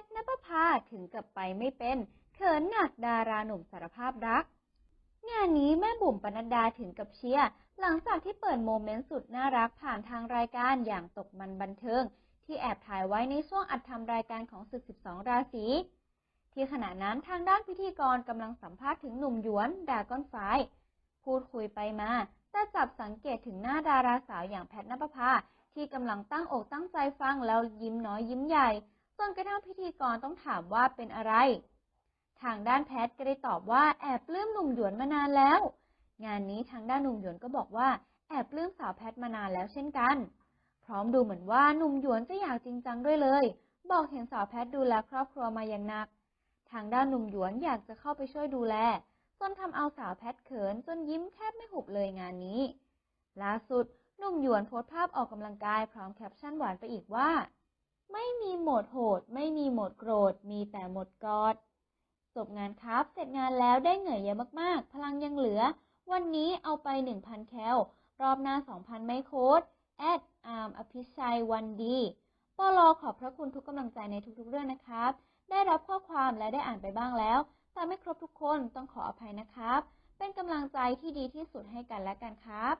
ทนปภาถึงกับไปไม่เป็น เขินหนักดาราหนุ่มสารภาพรัก งานนี้แม่บุ๋มปนัดดาถึงกับเชียร์หลังจากที่เปิดโมเมนต์สุดน่ารักผ่านทางรายการอย่างตกมันบันเทิง ที่แอบถ่ายไว้ในช่วงอัดทำรายการของศึก 12 ราศีที่ขณะนั้นทางด้านพิธีกรกำลังสัมภาษณ์ถึงหนุ่มหยวนดาก้อนไฟพูดคุยไปมา แต่จับสังเกตถึงหน้าดาราสาวอย่างแพทนปภาที่กำลังตั้งอกตั้งใจฟังแล้วยิ้มน้อยยิ้มใหญ่ จนกระทั่งพิธีกรต้องถามว่าเป็นอะไร ทางด้านแพทก็ได้ตอบว่าแอบปลื้มหนุ่มหยวนมานานแล้ว งานนี้ทางด้านหนุ่มหยวนก็บอกว่าแอบปลื้มสาวแพทมานานแล้วเช่นกัน พร้อมดูเหมือนว่าหนุ่มหยวนจะอยากจริงจังด้วยเลย บอกเห็นสาวแพทดูแลครอบครัวมาอย่างหนัก ทางด้านหนุ่มหยวนอยากจะเข้าไปช่วยดูแลจนทำเอาสาวแพทเขินจนยิ้มแทบไม่หุบเลยงานนี้ ล่าสุดหนุ่มหยวนโพสต์ภาพออกกำลังกายพร้อมแคปชั่นหวานไปอีกว่า หมดโหด ไม่มีโหมดโกรธ มีแต่โหมดกอด จบงานครับ เสร็จงานแล้วได้เหงื่อเยอะมากๆ พลังยังเหลือ วันนี้เอาไป 1,000 แคล รอบหน้า 2,000 ไม่โค้ดแอดอาร์มอภิชัยวันดีปลอขอบพระคุณทุกกำลังใจในทุกๆเรื่องนะครับ ได้รับข้อความและได้อ่านไปบ้างแล้ว แต่ไม่ครบทุกคนต้องขออภัยนะครับ เป็นกำลังใจที่ดีที่สุดให้กันและกันครับ